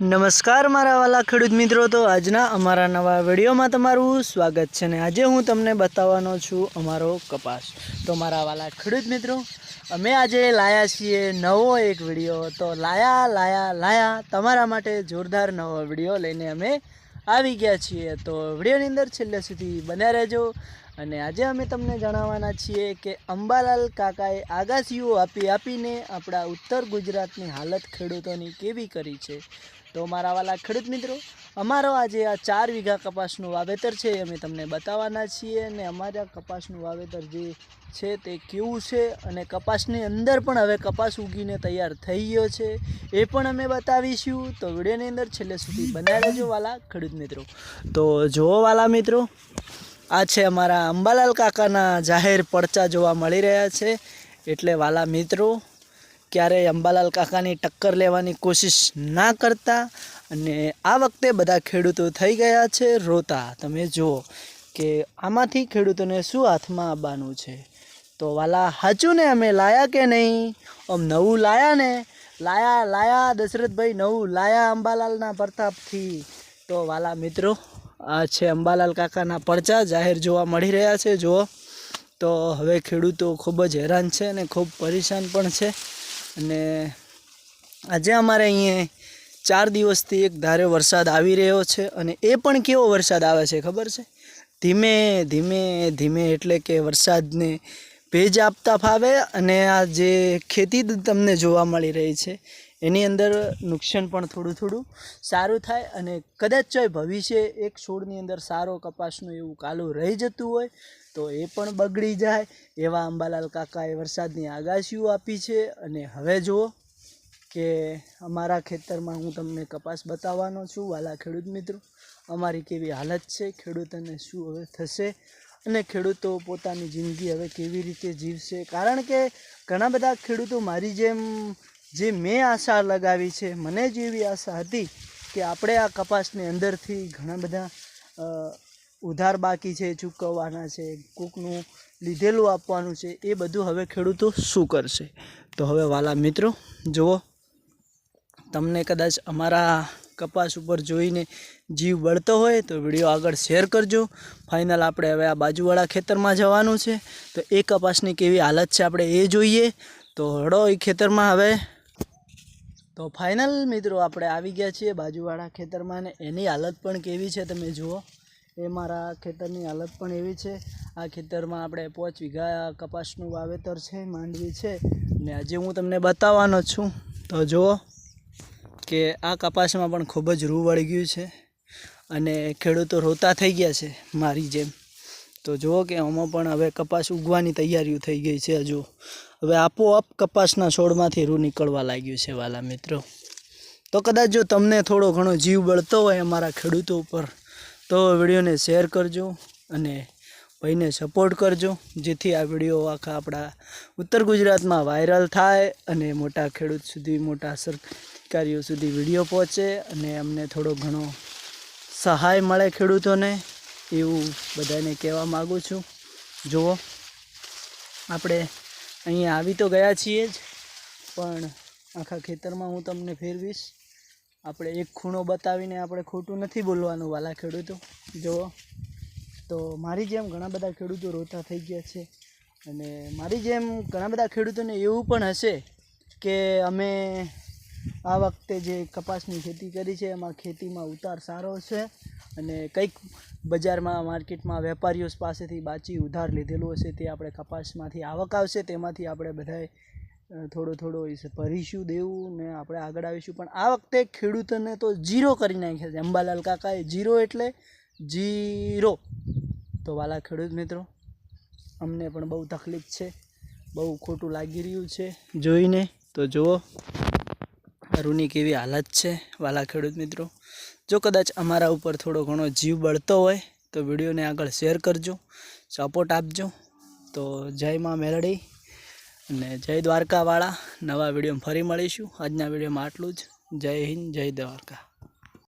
નમસ્કાર મારા વાલા ખેડૂત મિત્રો. તો આજના અમારા નવા વિડીયોમાં તમારું સ્વાગત છે ને આજે હું તમને બતાવવાનો છું અમારો કપાસ. તો મારા વાલા ખેડૂત મિત્રો, અમે આજે લાયા છીએ નવો એક વીડિયો. તો લાયા લાયા લાયા, તમારા માટે જોરદાર નવો વીડિયો લઈને અમે આવી ગયા છીએ. તો વિડીયોની અંદર છેલ્લે સુધી બન્યા રહેજો. અને આજે અમે તમને જણાવવાના છીએ કે અંબાલાલ કાકાએ આગાસીઓ આપી આપીને આપણા ઉત્તર ગુજરાતની હાલત ખેડૂતોની કેવી કરી છે. તો મારા વાલા ખેડૂત મિત્રો, અમારો આજે આ ચાર વીઘા કપાસનું વાવેતર છે, અમે તમને બતાવવાના છીએ અને અમારા કપાસનું વાવેતર જે છે તે કેવું છે અને કપાસની અંદર પણ હવે કપાસ ઉગીને તૈયાર થઈ ગયો છે, એ પણ અમે બતાવીશું. તો વિડીયોની અંદર છેલ્લે સુધી બનાવી રહેજો વાલા ખેડૂત મિત્રો. તો જુઓ વાલા મિત્રો, આ છે અમારા અંબાલાલ કાકાના જાહેર પડચા જોવા મળી રહ્યા છે. એટલે વાલા મિત્રો ક્યારેય અંબાલાલ કાકાની ટક્કર લેવાની કોશિશ ના કરતા અને આ વખતે બધા ખેડૂતો થઈ ગયા છે રોતા. તમે જુઓ કે આમાંથી ખેડૂતોને શું હાથમાં આવવાનું છે? તો વાલા હાચું ને અમે લાયા કે નહીં? આમ નવું લાયા ને? લાયા લાયા, દશરથભાઈ નવું લાયા અંબાલાલના પ્રતાપથી. તો વાલા મિત્રો, આ છે અંબાલાલ કાકાના પડચા જાહેર જોવા મળી રહ્યા છે, જુઓ. તો હવે ખેડૂતો ખૂબ જ હેરાન છે અને ખૂબ પરેશાન પણ છે. અને આજે અમારે અહીંયા ચાર દિવસથી એક ધારે વરસાદ આવી રહ્યો છે અને એ પણ કેવો વરસાદ આવે છે ખબર છે? ધીમે ધીમે ધીમે એટલે કે વરસાદને ભેજ આપતા ફાવે અને આ જે ખેતી તમને જોવા મળી રહી છે એની અંદર નુકસાન પણ થોડું થોડું સારું થાય અને કદાચ ભવિષ્ય એક છોડની અંદર સારો કપાસનું એવું કાલું રહી જતું હોય, તો એ પણ બગડી જાય. એવા અંબાલાલ કાકાએ વરસાદની આગાશીઓ આપી છે અને હવે જુઓ કે અમારા ખેતરમાં હું તમને કપાસ બતાવવાનો છું. વાલા ખેડૂત મિત્રો, અમારી કેવી હાલત છે? ખેડૂતોને શું હવે થશે? અને ખેડૂતો પોતાની જિંદગી હવે કેવી રીતે જીવશે? કારણ કે ઘણા બધા ખેડૂતો મારી જેમ જે મેં આશા લગાવી છે, મને જ એવી આશા હતી કે આપણે આ કપાસની અંદરથી ઘણા બધા ઉધાર બાકી છે, ચૂકવવાના છે, કોકનું લીધેલું આપવાનું છે, એ બધું હવે ખેડૂતો શું કરશે? તો હવે વાલા મિત્રો, જુઓ, તમને કદાચ અમારા કપાસ ઉપર જોઈને જીવ બળતો હોય તો વીડિયો આગળ શેર કરજો. ફાઇનલ આપણે હવે આ બાજુવાળા ખેતરમાં જવાનું છે. તો એ કપાસની કેવી હાલત છે આપણે એ જોઈએ. તો હળો એ ખેતરમાં હવે તો ફાઇનલ મિત્રો આપણે આવી ગયા છીએ બાજુવાળા ખેતરમાં ને એની હાલત પણ કેવી છે તમે જુઓ. એ મારા ખેતરની હાલત પણ એવી છે. આ ખેતરમાં આપણે પાંચ વીઘા કપાસનું વાવેતર છે, માંડવી છે ને આજે હું તમને બતાવવાનો છું. તો જુઓ કે આ કપાસમાં પણ ખૂબ જ રૂ વળી ગયું છે અને ખેડૂતો રોતા થઈ ગયા છે, મારી જેમ. તો જુઓ કે આમાં પણ હવે કપાસ ઉગવાની તૈયારીઓ થઈ ગઈ છે હજુ. હવે આપોઆપ કપાસના છોડમાંથી રૂ નીકળવા લાગ્યું છે વાલા મિત્રો. તો કદાચ જો તમને થોડો ઘણો જીવ બળતો હોય અમારા ખેડૂતો ઉપર, તો વિડીયોને શેર કરજો અને ભાઈને સપોર્ટ કરજો, જેથી આ વીડિયો આખા આપણા ઉત્તર ગુજરાતમાં વાયરલ થાય અને મોટા ખેડૂત સુધી, મોટા સરકારીઓ સુધી વીડિયો પહોંચે અને અમને થોડો ઘણો સહાય મળે ખેડૂતોને. એવું બધાને કહેવા માગું છું. જુઓ, આપણે અહીંયા આવી તો ગયા છીએ જ, પણ આખા ખેતરમાં હું તમને ફેરવીશ. આપણે એક ખૂણો બતાવીને આપણે ખોટું નથી બોલવાનું, વાલા ખેડૂતો. જુઓ, તો મારી જેમ ઘણા બધા ખેડૂતો રોતા થઈ ગયા છે અને મારી જેમ ઘણા બધા ખેડૂતોને એવું પણ હશે કે અમે આ વખતે જે કપાસની ખેતી કરી છે, એમાં ખેતીમાં ઉતાર સારો છે અને કંઈક બજારમાં, માર્કેટમાં વેપારીઓ પાસેથી બાચી ઉધાર લીધેલું હશે, તે આપણે કપાસમાંથી આવક આવશે, તેમાંથી આપણે બધાએ થોડો થોડો ભરીશું, દેવું ને આપણે આગળ આવીશું. પણ આ વખતે ખેડૂતોને તો જીરો કરી નાખ્યા છે. અંબાલાલ કાકાએ જીરો એટલે જીરો. તો વાલા ખેડૂત મિત્રો, અમને પણ બહુ તકલીફ છે, બહુ ખોટું લાગી રહ્યું છે. જોઈને તો જુઓ. રૂની કેવી હાલત છે વાલા ખેડૂત મિત્રો? જો કદાચ અમારા ઉપર થોડો ઘણો જીવ બળતો હોય, તો વિડીયોને આગળ શેર કરજો સપોર્ટ આપજો. તો જય માં મેલડી અને જય દ્વારકાવાળા. નવા વિડીયોમાં ફરી મળીશું. આજના વિડીયોમાં આટલું જ. જય હિન્દ, જય દ્વારકા.